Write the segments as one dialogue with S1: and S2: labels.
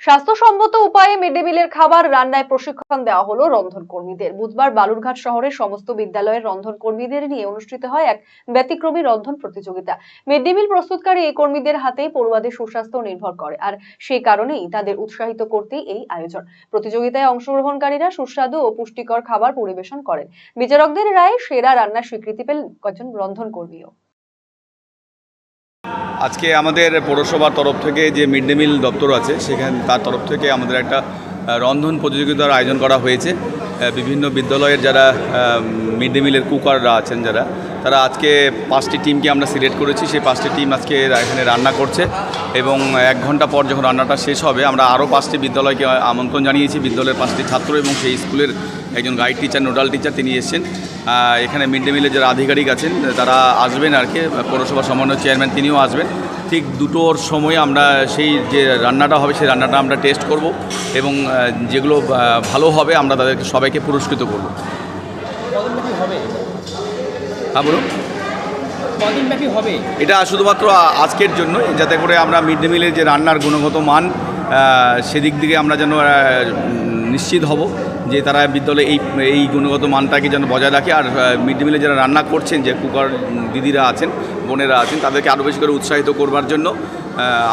S1: স্বাস্থ্যসম্মত উপায়ে mid day মিলের খাবার রান্নায় প্রশিক্ষণ দেওয়া হলো রন্ধন কর্মীদের। বুধবার বালুরঘাট শহরের সমস্ত বিদ্যালয়ের রন্ধন কর্মীদের নিয়ে অনুষ্ঠিত হয় এক ব্যতিক্রমী রন্ধন প্রতিযোগিতা। মিড ডে মিল প্রস্তুতকারী এই কর্মীদের হাতেই পড়ুয়াদের সুস্বাস্থ্য নির্ভর করে, আর সেই কারণেই তাদের উৎসাহিত করতেই এই আয়োজন। প্রতিযোগিতায় অংশগ্রহণকারীরা সুস্বাদু ও পুষ্টিকর খাবার পরিবেশন করেন। বিচারকদের রায়ে সেরা রান্নার স্বীকৃতি পেলেন কয়েকজন রন্ধন কর্মীও।
S2: আজকে আমাদের পৌরসভার তরফ থেকে যে মিড ডে মিল দপ্তর আছে, সেখানে, তার তরফ থেকে আমাদের একটা রন্ধন প্রতিযোগিতার আয়োজন করা হয়েছে। বিভিন্ন বিদ্যালয়ের যারা মিড ডে মিলের কুকাররা আছেন যারা, তারা আজকে পাঁচটি টিমকে আমরা সিলেক্ট করেছি। সেই পাঁচটি টিম আজকে এখানে রান্না করছে এবং এক ঘণ্টা পর যখন রান্নাটা শেষ হবে, আমরা আরও পাঁচটি বিদ্যালয়কে আমন্ত্রণ জানিয়েছি। বিদ্যালয়ের পাঁচটি ছাত্র এবং সেই স্কুলের একজন গাইড টিচার, নোডাল টিচার তিনি এসেছেন। এখানে মিড ডে মিলের যারা আধিকারিক আছেন তারা আসবেন আর কি পৌরসভা সমন্বয় চেয়ারম্যান তিনিও আসবেন। ঠিক দুটোর সময় আমরা সেই যে রান্নাটা হবে সেই রান্নাটা আমরা টেস্ট করব এবং যেগুলো ভালো হবে আমরা তাদেরকে সবাইকে পুরস্কৃত করব। হ্যাঁ বলুন।
S3: হবে?
S2: এটা শুধুমাত্র আজকের জন্য যাতে করে আমরা মিড ডে মিলের যে রান্নার গুণগত মান সেদিক দিকে আমরা যেন নিশ্চিত হব যে তারা বিদ্যালয়ে এই এই গুণগত মানটাকে যেন বজায় রাখে আর মিড ডে মিলে যারা রান্না করছেন, যে কুকার দিদিরা আছেন, বোনেরা আছেন, তাদেরকে আরও বেশি করে উৎসাহিত করবার জন্য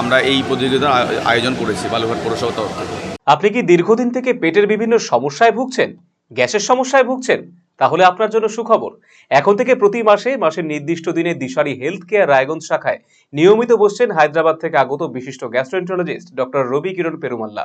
S2: আমরা এই প্রতিযোগিতার আয়োজন করেছি বালুঘাট পৌরসভা তরফ থেকে।
S4: আপনি কি দীর্ঘদিন থেকে পেটের বিভিন্ন সমস্যায় ভুগছেন? গ্যাসের সমস্যায় ভুগছেন? তাহলে আপনার জন্য সুখবর। এখন থেকে প্রতি মাসে, মাসের নির্দিষ্ট দিনে দিশারি হেলথ কেয়ার রায়গঞ্জ শাখায় নিয়মিত বসছেন হায়দ্রাবাদ থেকে আগত বিশিষ্ট গ্যাস্ট্রোএন্টারোলজিস্ট ডক্টর রবি কিরণ পেরুমাল্লা।